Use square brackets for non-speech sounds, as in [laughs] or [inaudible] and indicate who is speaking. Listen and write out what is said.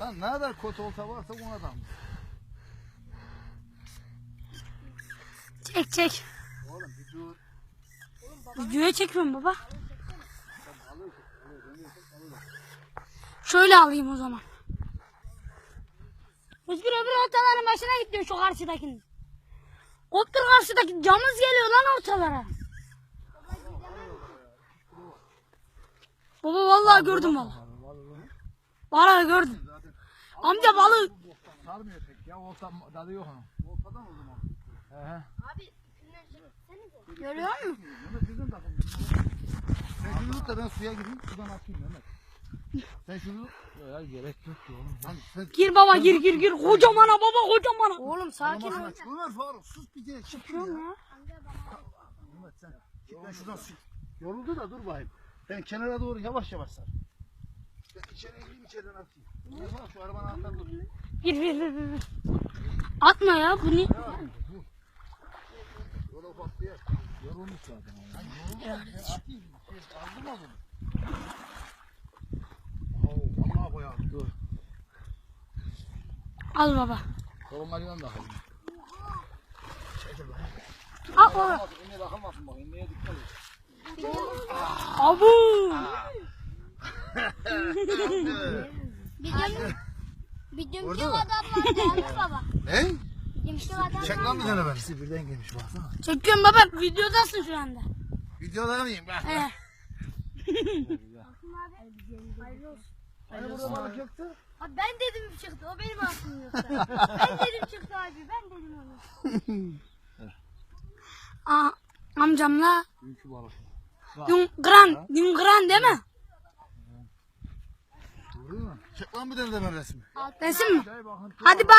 Speaker 1: Lan ne kadar kötü olta varsa ona da.
Speaker 2: Çek çek.
Speaker 1: Oğlum bir dur.
Speaker 2: Videoya çekiyorum baba. Şöyle alayım o zaman. Özgür öbür ortaların başına gidiyor şu karşıdakinin. Koptur karşıdaki camız geliyor lan ortalara. Baba vallahi gördüm valla. Vallahi gördüm. Amca balığı
Speaker 1: Sarmıyor pek ya olta tadı yok onun. Oltadan o zaman. He he.
Speaker 2: görüyor musun?
Speaker 1: Mehmet bizim takım. Sen şunu tut da ben suya gireyim. Sudan atayım Mehmet. Sen şunu ya gerek yok ya oğlum. Lan sen
Speaker 2: Gir baba gir gir gir. Kocamana baba kocamana. Oğlum sakin ol.
Speaker 1: Ömer, Ömer Faruk sus bir kere çık ya. Mehmet sen git ben şuradan su. Yoruldu da dur bakayım. Ben kenara doğru yavaş yavaş sar. Ben içeri gireyim içeriden atayım. Faruk şu arabanın anahtarını dur.
Speaker 2: Gir gir gir gir. Atma ya bu ne?
Speaker 1: Yola ufak bir yer. Yorulmuş zaten. Ben atayım. Aldırma bunu. Oo, vallahi koyalım. Dur.
Speaker 2: Al baba.
Speaker 1: Kolonlarından da alayım.
Speaker 2: Al baba.
Speaker 1: Bak, İnmeye takılmasın bak. İnmeye dikkat et.
Speaker 2: Abu. [laughs]
Speaker 3: Bizim kim adam var [laughs] değil mi baba?
Speaker 1: Ne?
Speaker 3: Bizim kim adam
Speaker 1: Çek lan bir tane ben. Sizi birden gelmiş baksana.
Speaker 2: Çekiyorum baba videodasın şu anda.
Speaker 1: Videoda mıyım ben?
Speaker 2: He.
Speaker 1: Hani burada balık yoktu?
Speaker 3: Abi ben dedim çıktı. O benim aklım yoksa. [laughs] ben dedim çıktı abi. Ben dedim onu.
Speaker 2: Aa, amcamla
Speaker 1: Büyük balık.
Speaker 2: dün gran, dün gran değil mi?
Speaker 1: Çek lan bir tane de ben resmi.
Speaker 2: Resim mi? Hadi bak.